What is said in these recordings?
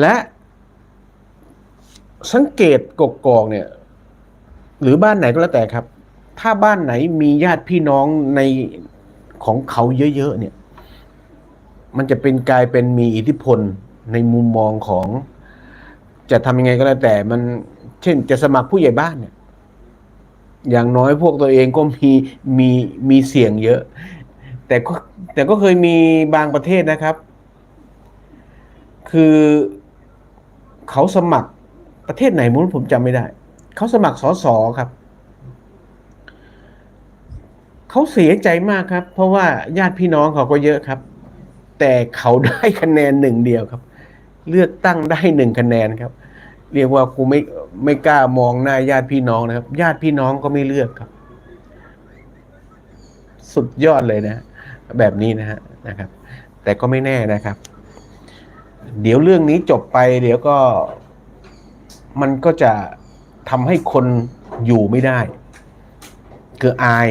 และสังเกตกกอกเนี่ย หรือบ้านไหนก็แล้วแต่ครับ ถ้าบ้านไหนมีญาติพี่น้องในของเขาเยอะๆเนี่ย มันจะเป็นกลายเป็นมีอิทธิพลในมุมมองของ จะทำยังไงก็แล้วแต่ มันเช่นจะสมัครผู้ใหญ่บ้านเนี่ย อย่างน้อยพวกตัวเองก็มีมีมีเสี่ยงเยอะ แต่ก็แต่ก็เคยมีบางประเทศนะครับ คือ เขาสมัครประเทศไหนมั้งผมจำไม่ได้ เขาสมัครสอสอครับ เขาเสียใจมากครับ เพราะว่าญาติพี่น้องเขาก็เยอะครับ แต่เขาได้คะแนนหนึ่งเดียวครับ เลือกตั้งได้หนึ่งคะแนนครับ เรียกว่ากูไม่ไม่กล้ามองหน้าญาติพี่น้องนะครับ ญาติพี่น้องก็ไม่เลือกครับ สุดยอดเลยนะ แบบนี้นะฮะนะครับ แต่ก็ไม่แน่นะครับ เดี๋ยวเรื่องนี้จบไป เดี๋ยวก็มันก็จะทำให้คนอยู่ไม่ได้ คืออาย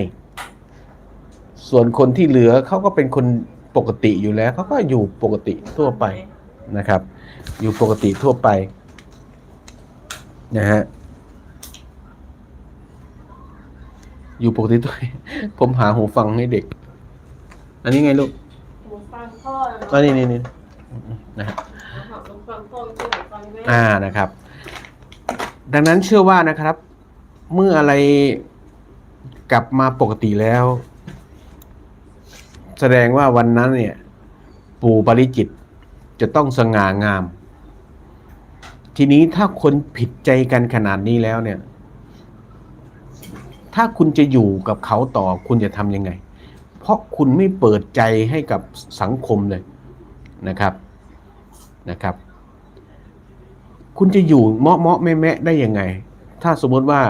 ส่วนคนที่เหลือเขาก็เป็นคนปกติอยู่แล้วเขาก็อยู่ปกติทั่วไปนะครับ อยู่ปกติทั่วไปนะฮะอยู่ปกติทั่วไปผมหาหูฟังให้เด็ก อันนี้ไงลูกหูฟังพ่อเนาะอันนี้นี่ นี่นะฮะหูฟังพ่อไม่ใช่หูฟังแม่อ่านะครับ ดังนั้นเชื่อว่านะครับ เมื่ออะไรกลับมาปกติแล้ว แสดงว่าวันนั้นเนี่ย ปู่ปริจิตรจะต้องสง่างาม ทีนี้ถ้าคนผิดใจกันขนาดนี้แล้วเนี่ย ถ้าคุณจะอยู่กับเขาต่อคุณจะทำยังไง เพราะคุณไม่เปิดใจให้กับสังคมเลยนะครับ นะครับ คุณจะอยู่เมาะเมาะแม่แม่ได้ยังไง ถ้าสมมติว่า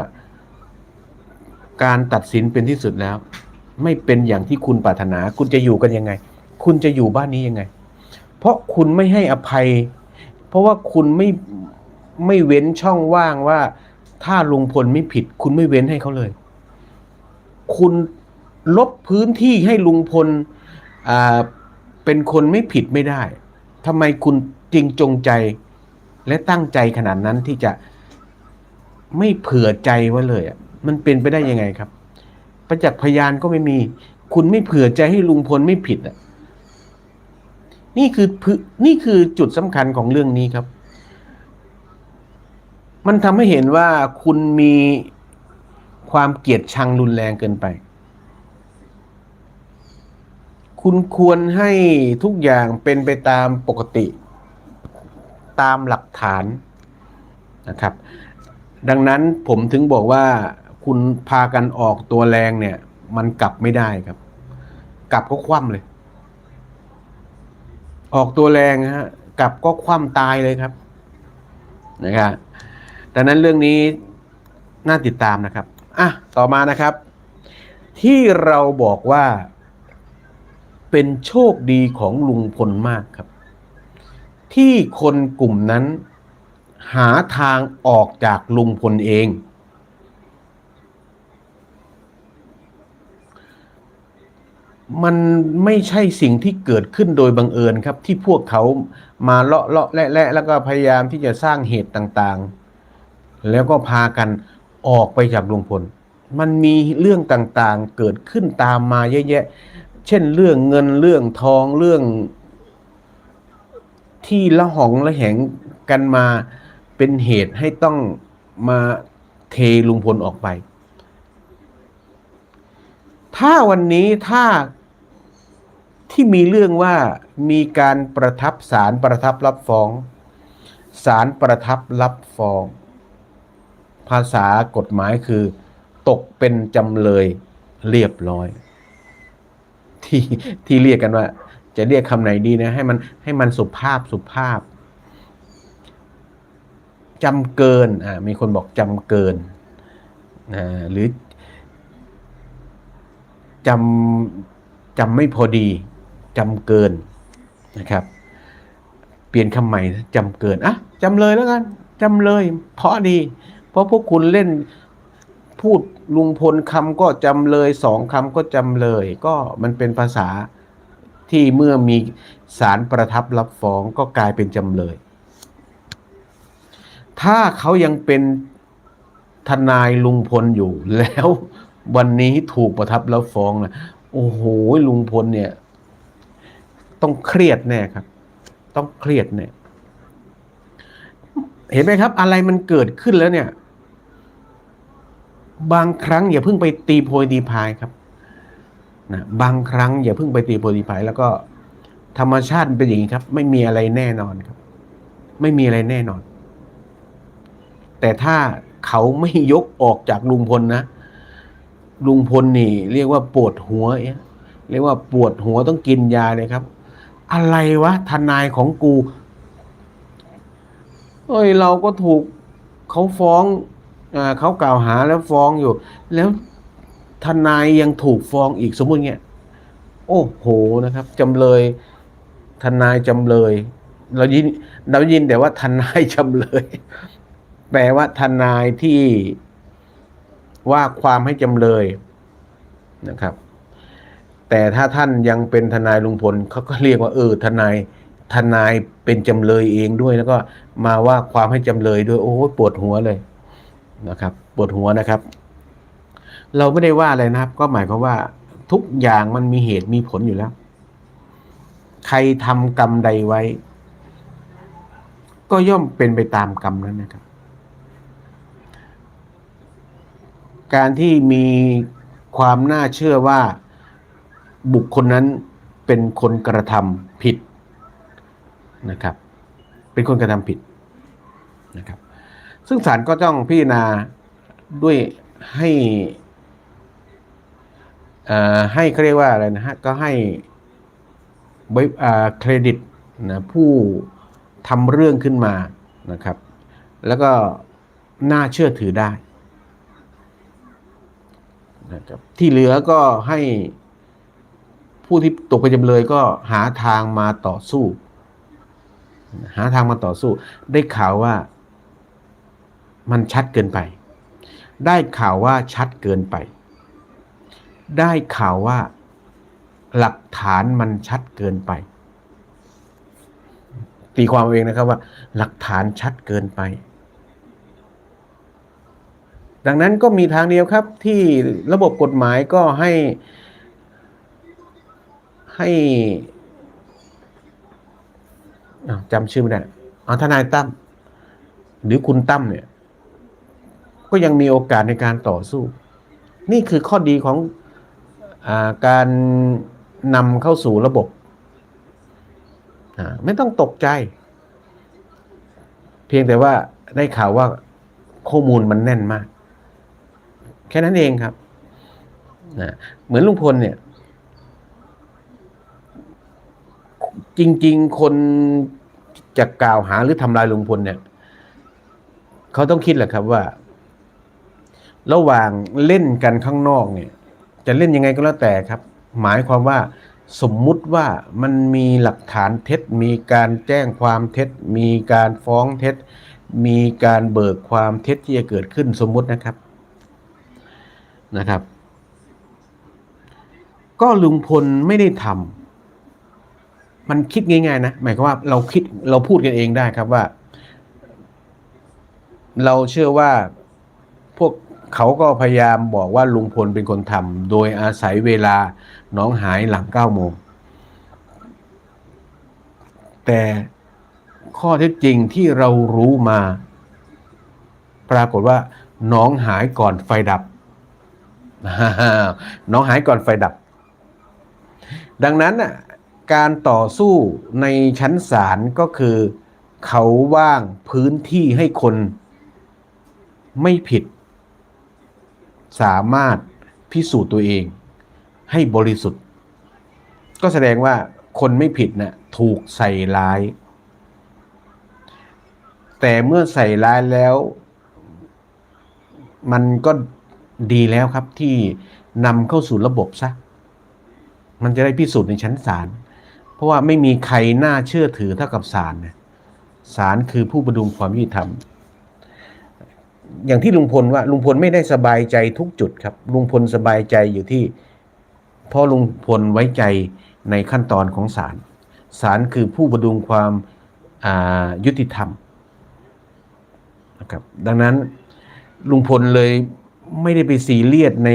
การตัดสินเป็นที่สุดแล้ว ไม่เป็นอย่างที่คุณปรารถนา คุณจะอยู่กันยังไง คุณจะอยู่บ้านนี้ยังไง เพราะคุณไม่ให้อภัย เพราะว่าคุณไม่ไม่เว้นช่องว่างว่า ถ้าลุงพลไม่ผิด คุณไม่เว้นให้เขาเลย คุณลบพื้นที่ให้ลุงพลเป็นคนไม่ผิดไม่ได้ทำไมคุณ จริงจงใจและตั้งใจขนาดนั้นที่จะไม่เผื่อใจไว้เลยอะมันเป็นไปได้ยังไงครับ ประจักษ์พยานก็ไม่มี คุณไม่เผื่อใจให้ลุงพลไม่ผิดอะนี่คือนี่คือจุดสำคัญของเรื่องนี้ครับ มันทำให้เห็นว่าคุณมีความเกลียดชังรุนแรงเกินไป คุณควรให้ทุกอย่างเป็นไปตามปกติ ตามหลักฐานนะครับ ดังนั้นผมถึงบอกว่าคุณพากันออกตัวแรงเนี่ย มันกลับไม่ได้ครับ กลับก็คว่ำเลย ออกตัวแรงฮะกลับก็คว่ำตายเลยครับนะครับดังนั้นเรื่องนี้น่าติดตามนะครับอะต่อมานะครับ ที่เราบอกว่าเป็นโชคดีของลุงพลมากครับ ที่คนกลุ่มนั้น หาทางออกจากลุงพลเอง มันไม่ใช่สิ่งที่เกิดขึ้นโดยบังเอิญครับ ที่พวกเขามาเลาะเลาะและและแล้วก็พยายามที่จะสร้างเหตุต่างๆ แล้วก็พากันออกไปจากลุงพล มันมีเรื่องต่างๆ เกิดขึ้นตามมาเยอะแยะ เช่นเรื่องเงินเรื่องทองเรื่อง ที่ละหองละแหงกันมาเป็นเหตุให้ต้องมาเทลุงพลออกไป ถ้าวันนี้ถ้าที่มีเรื่องว่ามีการประทับสารประทับรับฟ้องสารประทับรับฟ้อง ภาษากฎหมายคือ ตกเป็นจำเลยเรียบร้อย ที่ที่เรียกกันว่า จะเรียกคำไหนดีนะให้มันให้มันสุภาพสุภาพจำเกินอ่ามีคนบอกจำเกินอ่าหรือจำจำไม่พอดีจำเกินนะครับ เปลี่ยนคำใหม่จำเกินอะจำเลยแล้วกันจำเลย เพราะดี เพราะพวกคุณเล่นพูดลุงพลคำก็จำเลยสองคำก็จำเลย ก็มันเป็นภาษา ที่เมื่อมีสารประทับรับฟ้องก็กลายเป็นจำเลย ถ้าเขายังเป็นทนายลุงพลอยู่ แล้ววันนี้ถูกประทับแล้วฟ้องนะโอ้โหลุงพลเนี่ย ต้องเครียดแน่ครับ ต้องเครียดแน่เห็นไหมครับ อะไรมันเกิดขึ้นแล้วเนี่ย บางครั้งอย่าเพิ่งไปตีโพยตีพายครับ นะบางครั้งอย่าเพิ่งไปตีโพยตีพายแล้วก็ ธรรมชาติเป็นอย่างนี้ครับ ไม่มีอะไรแน่นอนครับ ไม่มีอะไรแน่นอน แต่ถ้าเขาไม่ยกออกจากลุงพลนะลุงพลนี่ เรียกว่าปวดหัวเอ๊ะเรียกว่าปวดหัวต้องกินยาเลยครับ อะไรวะทนายของกูเอ้ยเราก็ถูกเขาฟ้องอ่าเขากล่าวหาแล้วฟ้องอยู่ แล้ว ทนายยังถูกฟ้องอีกสมมติเงี้ยโอ้โหนะครับจำเลยทนายจำเลย เรายินเรายินแต่ว่าทนายจำเลย แปลว่าทนายที่ว่าความให้จำเลยนะครับ แต่ถ้าท่านยังเป็นทนายลุงพลเขาก็เรียกว่าเออทนายทนายเป็นจำเลยเองด้วย แล้วก็มาว่าความให้จำเลยด้วย โอ้ปวดหัวเลยนะครับ ปวดหัวนะครับ เราไม่ได้ว่าอะไรนะครับ ก็หมายความว่า ทุกอย่างมันมีเหตุมีผลอยู่แล้ว ใครทำกรรมใดไว้ ก็ย่อมเป็นไปตามกรรมนั้นนะครับ การที่มีความน่าเชื่อว่าบุคคลนั้นเป็นคนกระทำผิดนะครับ เป็นคนกระทำผิดนะครับ ซึ่งศาลก็ต้องพิจารณาด้วยให้ ให้เขาเรียกว่าอะไรนะฮะ ก็ให้เครดิตนะผู้ทำเรื่องขึ้นมานะครับ แล้วก็น่าเชื่อถือได้นะครับที่เหลือก็ให้ผู้ที่ตกเป็นจำเลยก็หาทางมาต่อสู้ หาทางมาต่อสู้ ได้ข่าวว่ามันชัดเกินไป ได้ข่าวว่าชัดเกินไป ได้ข่าวว่าหลักฐานมันชัดเกินไป ตีความเองนะครับว่า หลักฐานชัดเกินไป ดังนั้นก็มีทางเดียวครับ ที่ระบบกฎหมายก็ให้ให้จำชื่อไม่ได้เอาทนายตั้มหรือคุณตั้มเนี่ย ก็ยังมีโอกาสในการต่อสู้ นี่คือข้อดีของ การนำเข้าสู่ระบบ ไม่ต้องตกใจ เพียงแต่ว่าได้ข่าวว่าข้อมูลมันแน่นมาก แค่นั้นเองครับนะเหมือนลุงพลเนี่ย จริง ๆ คนจะกล่าวหาหรือทำลายลุงพลเนี่ย เขาต้องคิดแหละครับว่า ระหว่างเล่นกันข้างนอกเนี่ย จะเล่นยังไงก็แล้วแต่ครับ หมายความว่าสมมุติว่ามันมีหลักฐานเท็จ มีการแจ้งความเท็จ มีการฟ้องเท็จ มีการเบิกความเท็จที่จะเกิดขึ้นสมมุตินะครับนะครับ ก็ลุงพลไม่ได้ทำมันคิดง่ายๆนะหมายความว่าเราคิดเราพูดกันเองได้ครับว่า เราเชื่อว่า เขาก็พยายามบอกว่าลุงพลเป็นคนทำโดยอาศัยเวลาน้องหายหลังเก้าโมง แต่ข้อเท็จจริงที่เรารู้มา ปรากฏว่า น้องหายก่อนไฟดับ น้องหายก่อนไฟดับ ดังนั้นการต่อสู้ในชั้นศาลก็คือ เขาว่างพื้นที่ให้คนไม่ผิด สามารถพิสูจน์ตัวเอง ให้บริสุทธิ์ ก็แสดงว่าคนไม่ผิดนะ่ะถูกใส่ร้าย แต่เมื่อใส่ร้ายแล้ว มันก็ดีแล้วครับที่นำเข้าสู่ระบบซะมันจะได้พิสูจน์ในชั้นศาลเพราะว่าไม่มีใครน่าเชื่อถือเท่ากับศาลนะศาลคือผู้ประดุงความยุติธรรม อย่างที่ลุงพลว่าลุงพลไม่ได้สบายใจทุกจุดครับ ลุงพลสบายใจอยู่ที่เพราะลุงพลไว้ใจในขั้นตอนของศาลศาลคือผู้ประดุงความายุติธรรมนะครับดังนั้นลุงพลเลยไม่ได้ไปซีเรียสใน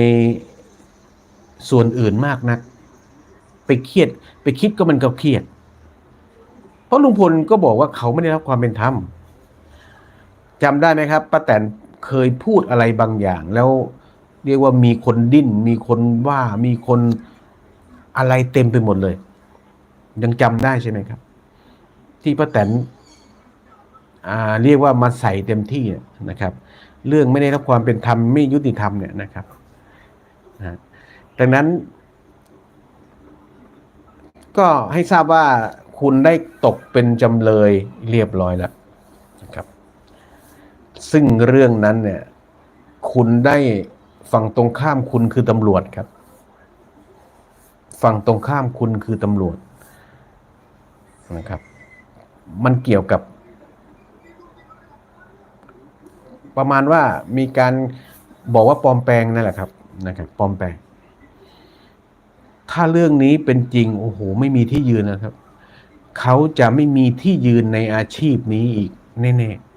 ส่วนอื่นมากนัก ไปเครียดไปคิดก็มันก็เครียด เพราะลุงพลก็บอกว่าเขาไม่ได้รับความเป็นธรรมจำได้ไหมครับป้าแตน เคยพูดอะไรบางอย่าง แล้วเรียกว่ามีคนดิ้น มีคนว่ามีคนอะไรเต็มไปหมดเลย ยังจำได้ใช่ไหมครับ ที่ป้าแตนเรียกว่ามาใส่เต็มที่นะครับ เรื่องไม่ได้รับความเป็นธรรมไม่ยุติธรรมเนี่ยนะครับดังนั้น ก็ให้ทราบว่าคุณได้ตกเป็นจำเลยเรียบร้อยแล้ว ซึ่งเรื่องนั้นเนี่ย คุณได้ฝั่งตรงข้ามคุณคือตำรวจครับ ฝั่งตรงข้ามคุณคือตำรวจนะครับ มันเกี่ยวกับ ประมาณว่ามีการบอกว่าปลอมแปลงนั่นแหละครับนะครับปลอมแปลง ถ้าเรื่องนี้เป็นจริง โอ้โห ไม่มีที่ยืนนะครับ เขาจะไม่มีที่ยืนในอาชีพนี้อีกแน่ๆ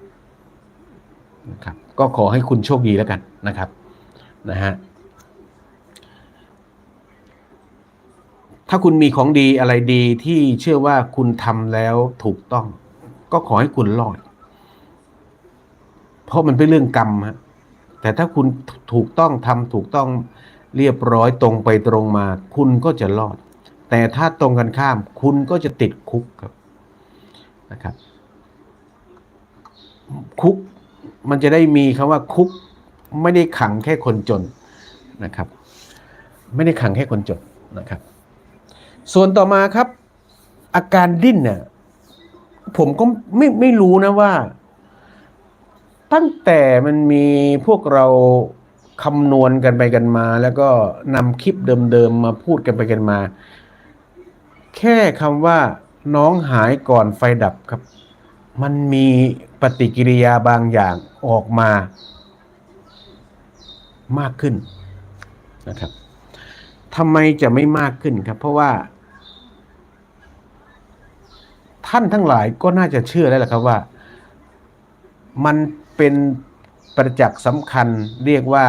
นะครับก็ขอให้คุณโชคดีแล้วกันนะครับนะฮะถ้าคุณมีของดีอะไรดีที่เชื่อว่าคุณทำแล้วถูกต้อง ก็ขอให้คุณรอด เพราะมันเป็นเรื่องกรรมฮะแต่ถ้าคุณถูกต้องทำถูกต้องเรียบร้อยตรงไปตรงมา คุณก็จะรอด แต่ถ้าตรงกันข้าม คุณก็จะติดคุกครับนะครับ คุก มันจะได้มีคำว่าคุกไม่ได้ขังแค่คนจนนะครับ ไม่ได้ขังแค่คนจนนะครับ ส่วนต่อมาครับ อาการดิ้นเนี่ยผมก็ไม่ไม่รู้นะว่า ตั้งแต่มันมีพวกเราคำนวณกันไปกันมา แล้วก็นำคลิปเดิมๆมาพูดกันไปกันมา แค่คำว่าน้องหายก่อนไฟดับครับ มันมีปฏิกิริยาบางอย่างออกมามากขึ้นนะครับทำไมจะไม่มากขึ้นครับ เพราะว่า ท่านทั้งหลายก็น่าจะเชื่อแล้วแหละครับว่า มันเป็นประจักษ์สำคัญเรียกว่า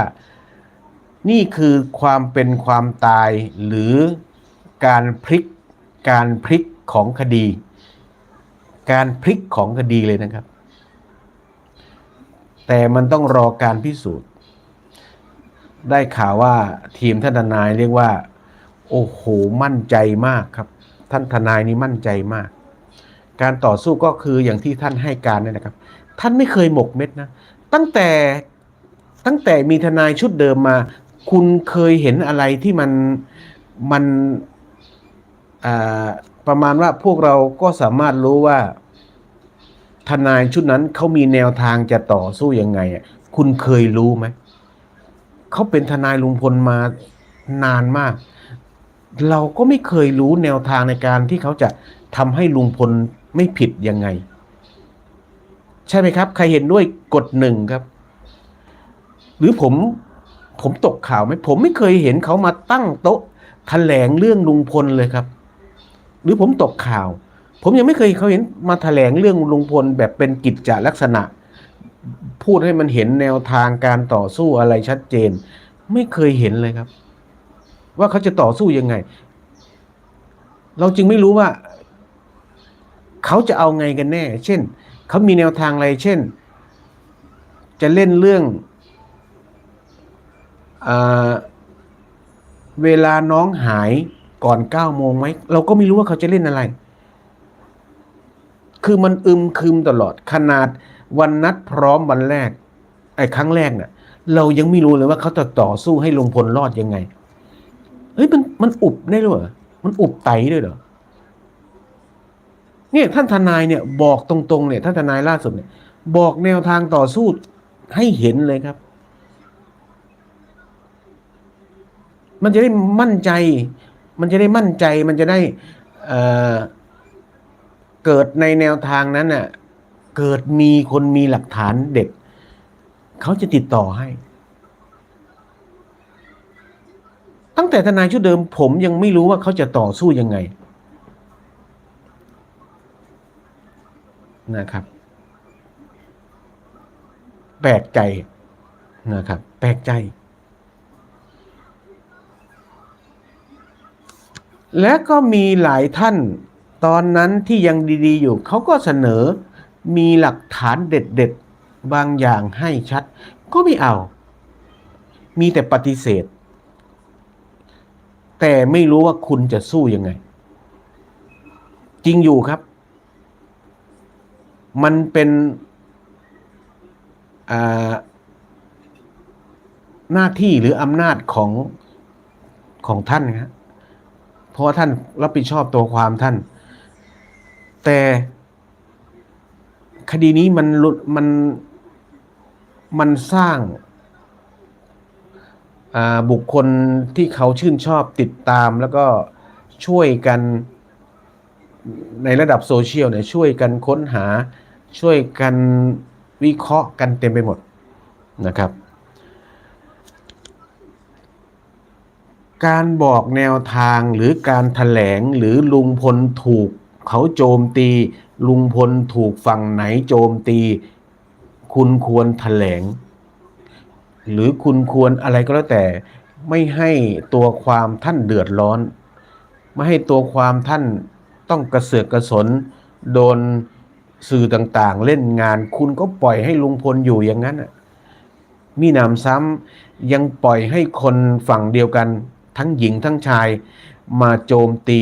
นี่คือความเป็นความตายหรือการพลิกการพลิกของคดี การพลิกของคดีเลยนะครับ แต่มันต้องรอการพิสูจน์ ได้ข่าวว่าทีมท่านทนายเรียกว่า โอ้โหมั่นใจมากครับ ท่านทนายนี่มั่นใจมาก การต่อสู้ก็คืออย่างที่ท่านให้การนี่นะครับ ท่านไม่เคยหมกเม็ดนะ ตั้งแต่ตั้งแต่มีทนายชุดเดิมมา คุณเคยเห็นอะไรที่มันมัน ประมาณว่าพวกเราก็สามารถรู้ว่า ทนายชุดนั้นเขามีแนวทางจะต่อสู้ยังไงคุณเคยรู้ไหมเขาเป็นทนายลุงพลมานานมาก เราก็ไม่เคยรู้แนวทางในการที่เขาจะทำให้ลุงพลไม่ผิดยังไง ใช่ไหมครับ ใครเห็นด้วยกดหนึ่งครับ หรือผมผมตกข่าวไหมผมไม่เคยเห็นเขามาตั้งโต๊ะแถลงเรื่องลุงพลเลยครับ หรือผมตกข่าว ผมยังไม่เคยเขาเห็นมาแถลงเรื่องลุงพลแบบเป็นกิจจลักษณะ พูดให้มันเห็นแนวทางการต่อสู้อะไรชัดเจน ไม่เคยเห็นเลยครับ ว่าเขาจะต่อสู้ยังไง เราจึงไม่รู้ว่า เขาจะเอาไงกันแน่ เช่น เขามีแนวทางอะไร เช่น จะเล่นเรื่องอเวลาน้องหาย ก่อนเก้าโมงไหมเราก็ไม่รู้ว่าเขาจะเล่นอะไร คือมันอึมครึมตลอด ขนาดวันนัดพร้อมวันแรก ไอ้ครั้งแรกเนี่ยเรายังไม่รู้เลยว่าเขาจะต่อสู้ให้ลงพลรอดยังไงเฮ้ยมันมันอุบได้ด้วยเหรอมันอุบไตด้วยเหรอเนี่ยท่านทนายเนี่ยบอกตรงๆเนี่ยท่านทนายล่าสุดเนี่ย บอกแนวทางต่อสู้ให้เห็นเลยครับ มันจะได้มั่นใจ มันจะได้มั่นใจมันจะได้เออเกิดในแนวทางนั้นน่ะเกิดมีคนมีหลักฐานเด็ดเขาจะติดต่อให้ ตั้งแต่ทนายชุดเดิม ผมยังไม่รู้ว่าเขาจะต่อสู้ยังไงนะครับ แปลกใจนะครับ แปลกใจ และก็มีหลายท่าน ตอนนั้นที่ยังดีๆอยู่เขาก็เสนอมีหลักฐานเด็ดๆ บางอย่างให้ชัด ก็ไม่เอา มีแต่ปฏิเสธ แต่ไม่รู้ว่าคุณจะสู้ยังไง จริงอยู่ครับ มันเป็นหน้าที่หรืออำนาจของของท่านนะครับ เพราะท่านรับผิดชอบตัวความท่าน แต่คดีนี้มันหลุดมันมันสร้างาบุคคลที่เขาชื่นชอบติดตามแล้วก็ช่วยกันในระดับโซเชียลเนี่ยช่วยกันค้นหาช่วยกันวิเคราะห์กันเต็มไปหมดนะครับ การบอกแนวทางหรือการถแถลงหรือลุงพลถูกเขาโจมตี ลุงพลถูกฝั่งไหนโจมตี คุณควรถแถลง หรือคุณควรอะไรก็แล้วแต่ ไม่ให้ตัวความท่านเดือดร้อน ไม่ให้ตัวความท่านต้องกระเสือกกระสน โดนสื่อต่างๆ เล่นงาน คุณก็ปล่อยให้ลุงพลอยู่อย่างนั้นน่ะมีหนำซ้ำยังปล่อยให้คนฝั่งเดียวกัน ทั้งหญิงทั้งชายมาโจมตี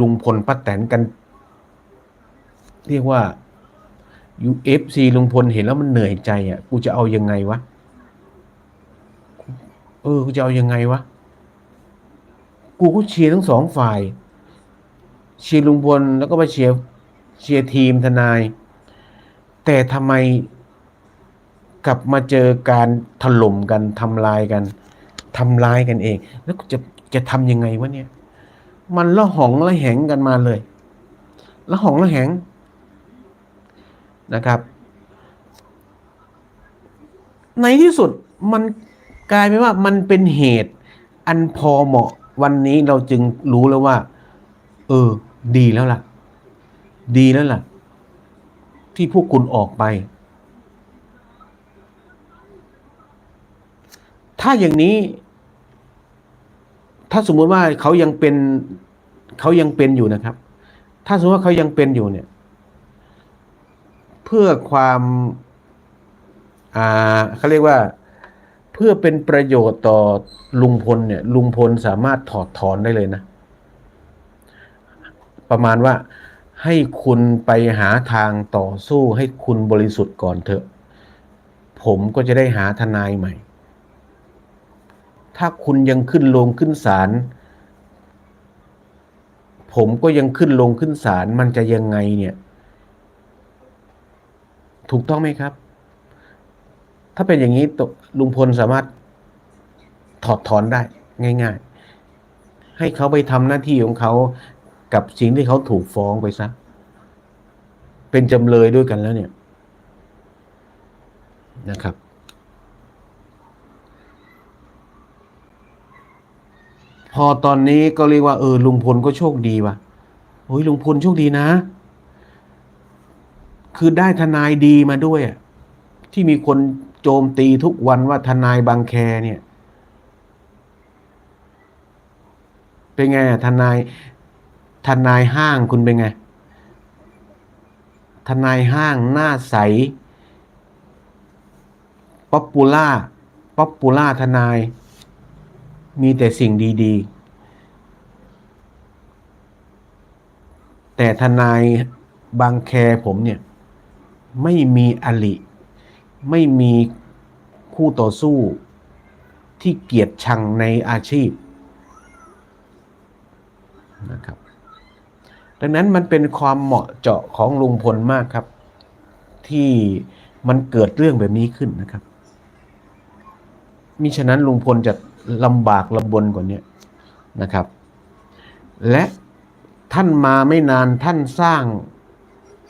ลุงพลป้าแตนกัน เรียกว่า UFC ลุงพลเห็นแล้วมันเหนื่อยใจอะ กูจะเอายังไงวะ เออ กูจะเอายังไงวะ กูก็เชียร์ทั้งสองฝ่าย เชียร์ลุงพลแล้วก็มาเชียร์เชียร์ทีมทนาย แต่ทำไมกลับมาเจอการถล่มกันทำลายกันทำลายกันเอง แล้วจะ จะทำยังไงวะเนี่ย มันละหองละแหงกันมาเลยละหองละแหงนะครับ ในที่สุดมันกลายเป็นว่ามันเป็นเหตุอันพอเหมาะวันนี้เราจึงรู้แล้วว่า เออ ดีแล้วล่ะ ดีแล้วล่ะ ที่พวกคุณออกไป ถ้าอย่างนี้ ถ้าสมมุติว่าเขายังเป็นเขายังเป็นอยู่นะครับ ถ้าสมมติว่าเขายังเป็นอยู่เนี่ย เพื่อความอ่าเขาเรียกว่าเพื่อเป็นประโยชน์ต่อลุงพลเนี่ย ลุงพลสามารถถอดถอนได้เลยนะ ประมาณว่าให้คุณไปหาทางต่อสู้ให้คุณบริสุทธิ์ก่อนเถอะ ผมก็จะได้หาทนายใหม่ ถ้าคุณยังขึ้นลงขึ้นศาลผมก็ยังขึ้นลงขึ้นศาลมันจะยังไงเนี่ย ถูกต้องไหมครับ ถ้าเป็นอย่างนี้ลุงพลสามารถถอดถอนได้ ง่าย ๆ ให้เขาไปทำหน้าที่ของเขากับสิ่งที่เขาถูกฟ้องไปซะเป็นจำเลยด้วยกันแล้วเนี่ยนะครับ อตอนนี้ก็เรียกว่าเออลุงพลก็โชคดีว่ะโอ้ยลุงพลโชคดีนะ คือได้ทนายดีมาด้วยที่มีคนโจมตีทุกวันว่าทนายบางแคเนี่ย เป็นไงทนายทนายห้างคุณเป็นไง ทนายห้างหน้าใสป๊อปปูล่าป๊อปปูล่าทนาย มีแต่สิ่งดีๆ แต่ทนายบางแคผมเนี่ย ไม่มีอลิไม่มีคู่ต่อสู้ที่เกียดชังในอาชีพนะครับ ดังนั้นมันเป็นความเหมาะเจาะของลุงพลมากครับ ที่มันเกิดเรื่องแบบนี้ขึ้นนะครับ มิฉะนั้นลุงพลจะลำบากลำบนกว่านี้นะครับ และท่านมาไม่นานท่านสร้าง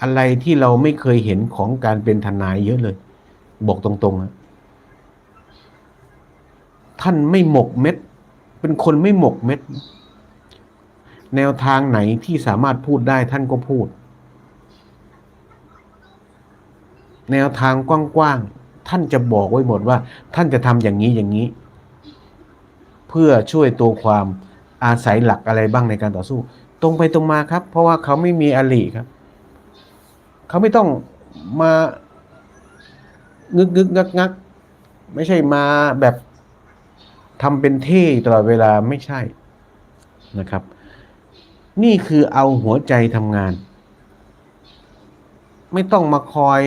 อะไรที่เราไม่เคยเห็นของการเป็นทนายเยอะเลย บอกตรงๆนะท่านไม่หมกเม็ด เป็นคนไม่หมกเม็ด แนวทางไหนที่สามารถพูดได้ท่านก็พูด แนวทางกว้างๆ ท่านจะบอกไว้หมดว่า ท่านจะทำอย่างนี้อย่างนี้ เพื่อช่วยตัวความอาศัยหลักอะไรบ้างในการต่อสู้ ตรงไปตรงมาครับ เพราะว่าเขาไม่มีอลิครับ เขาไม่ต้องมางึกงึกงักงักไม่ใช่มาแบบทำเป็นเท่ตลอดเวลาไม่ใช่นะครับ นี่คือเอาหัวใจทำงาน ไม่ต้องมาคอย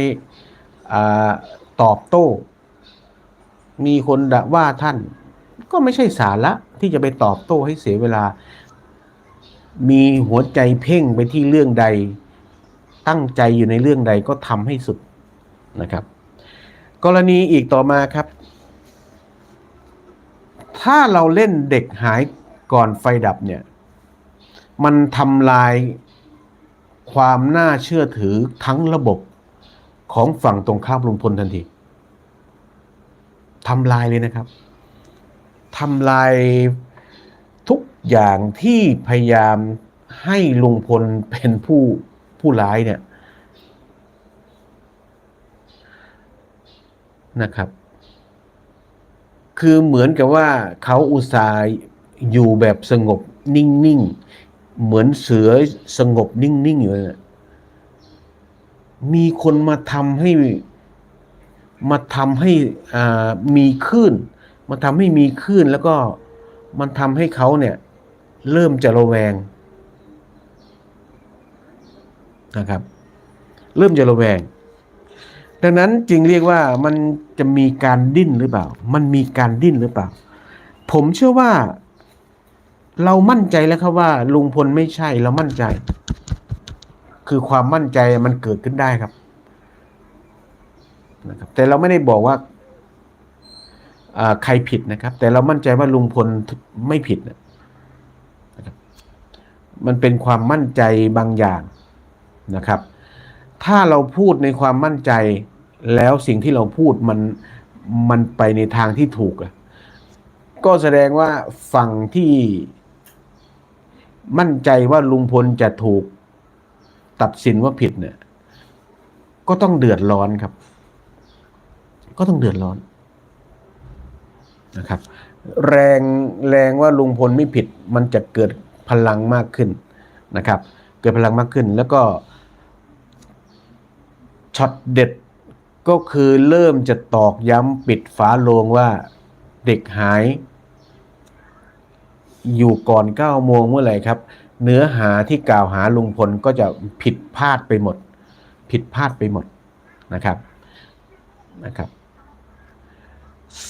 อา ตอบโต้ มีคนด่าว่าท่าน ก็ไม่ใช่สาระที่จะไปตอบโต้ให้เสียเวลา มีหัวใจเพ่งไปที่เรื่องใด ตั้งใจอยู่ในเรื่องใดก็ทำให้สุดนะครับ กรณีอีกต่อมาครับ ถ้าเราเล่นเด็กหายก่อนไฟดับเนี่ย มันทำลายความน่าเชื่อถือทั้งระบบ ของฝั่งตรงข้ามลุงพลทันทีทำลายเลยนะครับทำลายทุกอย่างที่พยายามให้ลุงพลเป็นผู้ผู้ร้ายเนี่ยนะครับ คือเหมือนกับว่าเขาอุตส่าห์อยู่แบบสงบนิ่ง ๆ เหมือนเสือสงบนิ่ง ๆ อยู่เลยนะ มีคนมาทำให้มาทำให้อ่ามีคลื่นมาทำให้มีคลื่นแล้วก็มันทำให้เขาเนี่ย เริ่มจะระแวงนะครับ เริ่มจะระแวง ดังนั้นจึงเรียกว่ามันจะมีการดิ้นหรือเปล่า มันมีการดิ้นหรือเปล่า ผมเชื่อว่า เรามั่นใจแล้วครับว่าลุงพลไม่ใช่เรามั่นใจ คือความมั่นใจมันเกิดขึ้นได้ครับนะครับ แต่เราไม่ได้บอกว่าใครผิดนะครับ แต่เรามั่นใจว่าลุงพลไม่ผิดนะครับ มันเป็นความมั่นใจบางอย่างนะครับ ถ้าเราพูดในความมั่นใจแล้วสิ่งที่เราพูดมันมันไปในทางที่ถูกอะก็แสดงว่าฝั่งที่มั่นใจว่าลุงพลจะถูก ตัดสินว่าผิดเนี่ย ก็ต้องเดือดร้อนครับ ก็ต้องเดือดร้อนนะครับ แรงแรงว่าลุงพลไม่ผิด มันจะเกิดพลังมากขึ้นนะครับ เกิดพลังมากขึ้น แล้วก็ช็อตเด็ดก็คือเริ่มจะตอกย้ำปิดฝาโลงว่าเด็กหาย อยู่ก่อน9โมงเมื่อไหร่ครับ เนื้อหาที่กล่าวหาลุงพลก็จะผิดพลาดไปหมด ผิดพลาดไปหมดนะครับนะครับ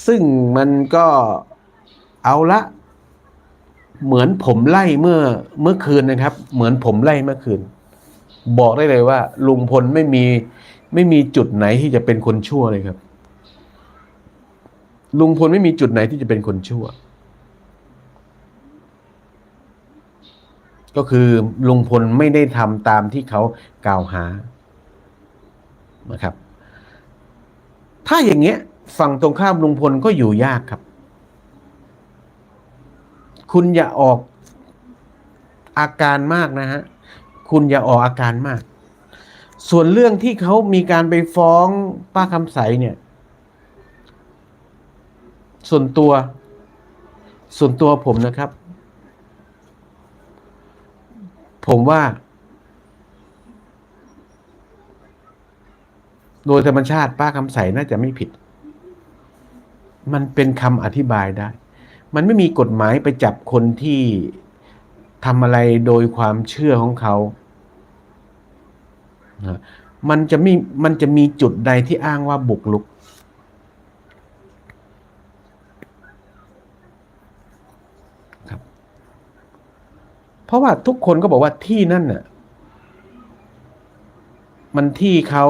ซึ่งมันก็เอาละ เหมือนผมไล่เมื่อเมื่อคืนนะครับ เหมือนผมไล่เมื่อคืน บอกได้เลยว่า ลุงพลไม่มีไม่มีจุดไหนที่จะเป็นคนชั่วเลยครับ ลุงพลไม่มีจุดไหนที่จะเป็นคนชั่ว ก็คือลุงพลไม่ได้ทำตามที่เขากล่าวหานะครับ ถ้าอย่างเงี้ยฝั่งตรงข้ามลุงพลก็อยู่ยากครับ คุณอย่าออกอาการมากนะฮะ คุณอย่าออกอาการมาก ส่วนเรื่องที่เขามีการไปฟ้องป้าคำใสเนี่ย ส่วนตัว ส่วนตัวผมนะครับ ผมว่า โดยธรรมชาติป้าคำใสน่าจะไม่ผิด มันเป็นคำอธิบายได้ มันไม่มีกฎหมายไปจับคนที่ทำอะไรโดยความเชื่อของเขานะมันจะมีมันจะมีจุดใดที่อ้างว่าบุกลุก ครับ เพ ราะว่าทุกคนก็บอกว่าที่นั่นน่ะ มันที่เขา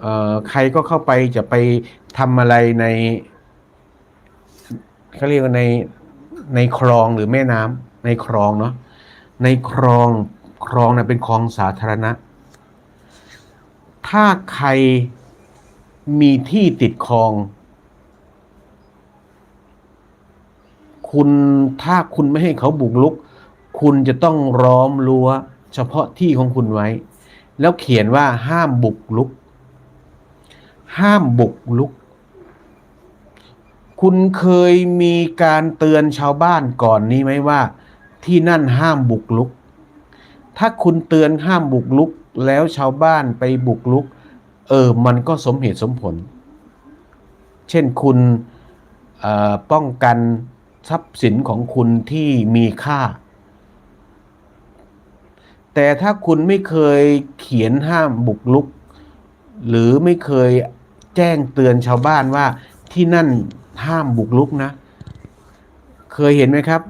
เอ่อใครก็เข้าไปจะไปทำอะไรในเขาเรียกว่าในในคลองหรือแม่น้ำในคลองเนาะในคลองคลองนะเป็นคลองสาธารณะ ถ้าใครมีที่ติดคลอง คุณถ้าคุณไม่ให้เขาบุกลุก คุณจะต้องล้อมรั้วเฉพาะที่ของคุณไว้ แล้วเขียนว่าห้ามบุกลุก ห้ามบุกลุก คุณเคยมีการเตือนชาวบ้านก่อนนี้ไหมว่า ที่นั่นห้ามบุกลุก ถ้าคุณเตือนห้ามบุกลุก แล้วชาวบ้านไปบุกลุก เออ มันก็สมเหตุสมผล เช่นคุณป้องกัน ทรัพย์สินของคุณที่มีค่า แต่ถ้าคุณไม่เคยเขียนห้ามบุกลุก หรือไม่เคยแจ้งเตือนชาวบ้านว่าที่นั่นห้ามบุกลุกนะ เคยเห็นไหมครับ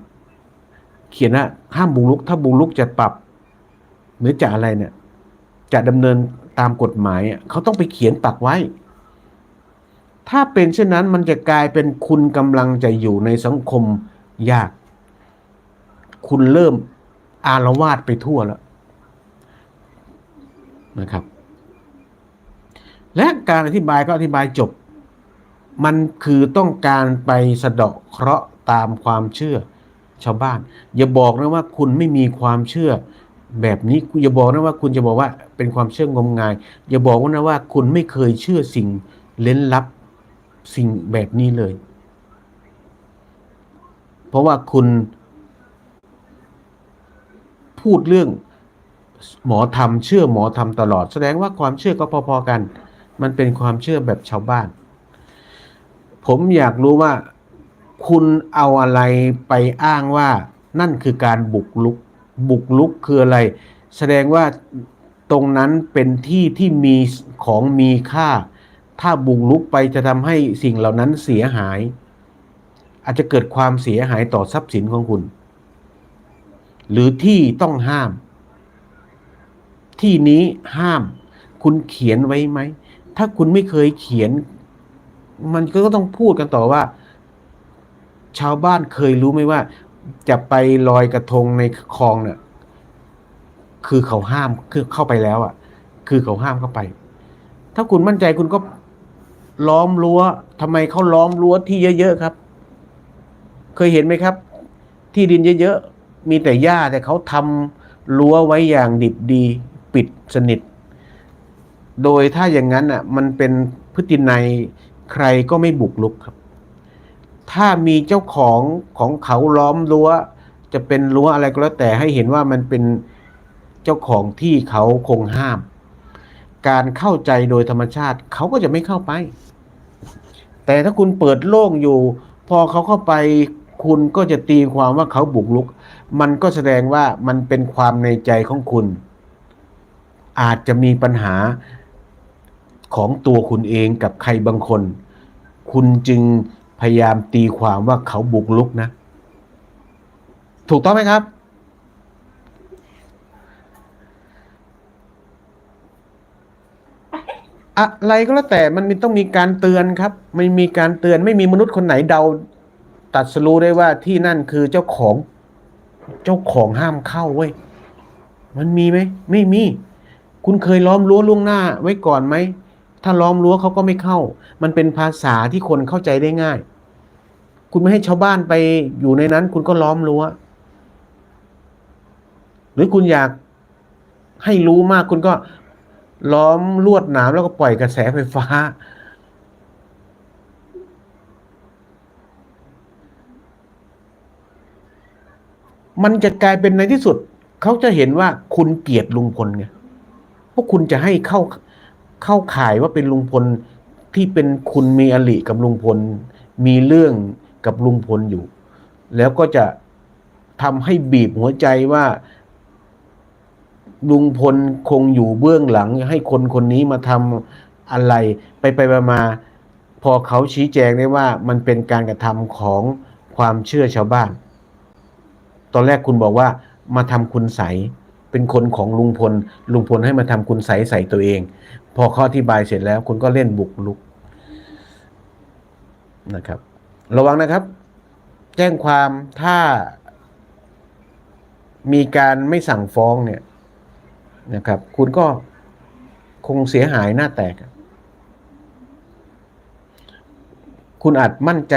เขียนว่าห้ามบุกลุก ถ้าบุกลุกจะปรับ หรือจะอะไรเนี่ย จะดำเนินตามกฎหมายเขาต้องไปเขียนปักไว้ ถ้าเป็นเช่นนั้นมันจะกลายเป็นคุณกำลังจะอยู่ในสังคมยาก คุณเริ่มอารวาสไปทั่วแล้วนะครับ และการอธิบายก็อธิบายจบ มันคือต้องการไปสะเดาะเคราะห์ตามความเชื่อชาวบ้าน อย่าบอกนะว่าคุณไม่มีความเชื่อแบบนี้อย่าบอกนะว่าคุณจะบอกว่าเป็นความเชื่องมงาย อย่าบอกว่านะว่าคุณไม่เคยเชื่อสิ่งเล้นลับ สิ่งแบบนี้เลย เพราะว่าคุณพูดเรื่องหมอธรรมเชื่อหมอธรรมตลอด แสดงว่าความเชื่อก็พอๆกัน มันเป็นความเชื่อแบบชาวบ้าน ผมอยากรู้ว่าคุณเอาอะไรไปอ้างว่า นั่นคือการบุกลุก บุกลุกคืออะไร แสดงว่าตรงนั้นเป็นที่ที่มีของมีค่า ถ้าบุกลุกไปจะทำให้สิ่งเหล่านั้นเสียหาย อาจจะเกิดความเสียหายต่อทรัพย์สินของคุณ หรือที่ต้องห้าม ที่นี้ห้าม คุณเขียนไว้ไหม ถ้าคุณไม่เคยเขียน มันก็ต้องพูดกันต่อว่า ชาวบ้านเคยรู้ไหมว่า จะไปลอยกระทงในคลองเนี่ยคือเขาห้ามคือเข้าไปแล้วอะ คือเขาห้ามเข้าไปถ้าคุณมั่นใจคุณก็ ล้อมรั้วทำไมเขาล้อมรั้วที่เยอะๆครับ เคยเห็นไหมครับ ที่ดินเยอะๆมีแต่หญ้าแต่เขาทำรั้วไว้อย่างดิบดี ปิดสนิท โดยถ้าอย่างนั้นอะ มันเป็นพฤตินัยใครก็ไม่บุกลุกครับ ถ้ามีเจ้าของของเขาล้อมรั้ว จะเป็นรั้วอะไรก็แล้วแต่ให้เห็นว่ามันเป็นเจ้าของที่เขาคงห้าม การเข้าใจโดยธรรมชาติ เขาก็จะไม่เข้าไป แต่ถ้าคุณเปิดโล่งอยู่ พอเขาเข้าไปคุณก็จะตีความว่าเขาบุกลุก มันก็แสดงว่ามันเป็นความในใจของคุณ อาจจะมีปัญหาของตัวคุณเองกับใครบางคน คุณจึงพยายามตีความว่าเขาบุกลุกนะ ถูกต้องไหมครับ อะไรก็แล้วแต่มันมีต้องมีการเตือนครับ ไม่มีการเตือนไม่มีมนุษย์คนไหนเดา ตัดสรู้ได้ว่าที่นั่นคือเจ้าของ เจ้าของห้ามเข้าเว้ยมันมีไหมไม่มี คุณเคยล้อมรั้วล่วงหน้าไว้ก่อนไหมถ้าล้อมรั้วเขาก็ไม่เข้า มันเป็นภาษาที่คนเข้าใจได้ง่าย คุณไม่ให้ชาวบ้านไปอยู่ในนั้น คุณก็ล้อมรั้ว หรือคุณอยากให้รู้มากคุณก็ ล้อมลวดหนามแล้วก็ปล่อยกระแสไฟฟ้า มันจะกลายเป็นในที่สุด เขาจะเห็นว่าคุณเกลียดลุงพลไงเพราะคุณจะให้เข้าเข้าข่ายว่าเป็นลุงพลที่เป็นคุณมีอลิกับลุงพล มีเรื่องกับลุงพลอยู่ แล้วก็จะทำให้บีบหัวใจว่า ลุงพลคงอยู่เบื้องหลัง ให้คนคนนี้มาทำอะไร ไปไปมามาพอเขาชี้แจงได้ว่ามันเป็นการกระทำของความเชื่อชาวบ้าน ตอนแรกคุณบอกว่ามาทำคุณใสเป็นคนของลุงพล ลุงพลให้มาทำคุณใสใส่ตัวเอง พอขาอธิบายเสร็จแล้ว คุณก็เล่นบุกลุกนะครับ ระวังนะครับ แจ้งความถ้ามีการไม่สั่งฟ้องเนี่ย นะครับ คุณก็คงเสียหายหน้าแตก คุณอาจมั่นใจ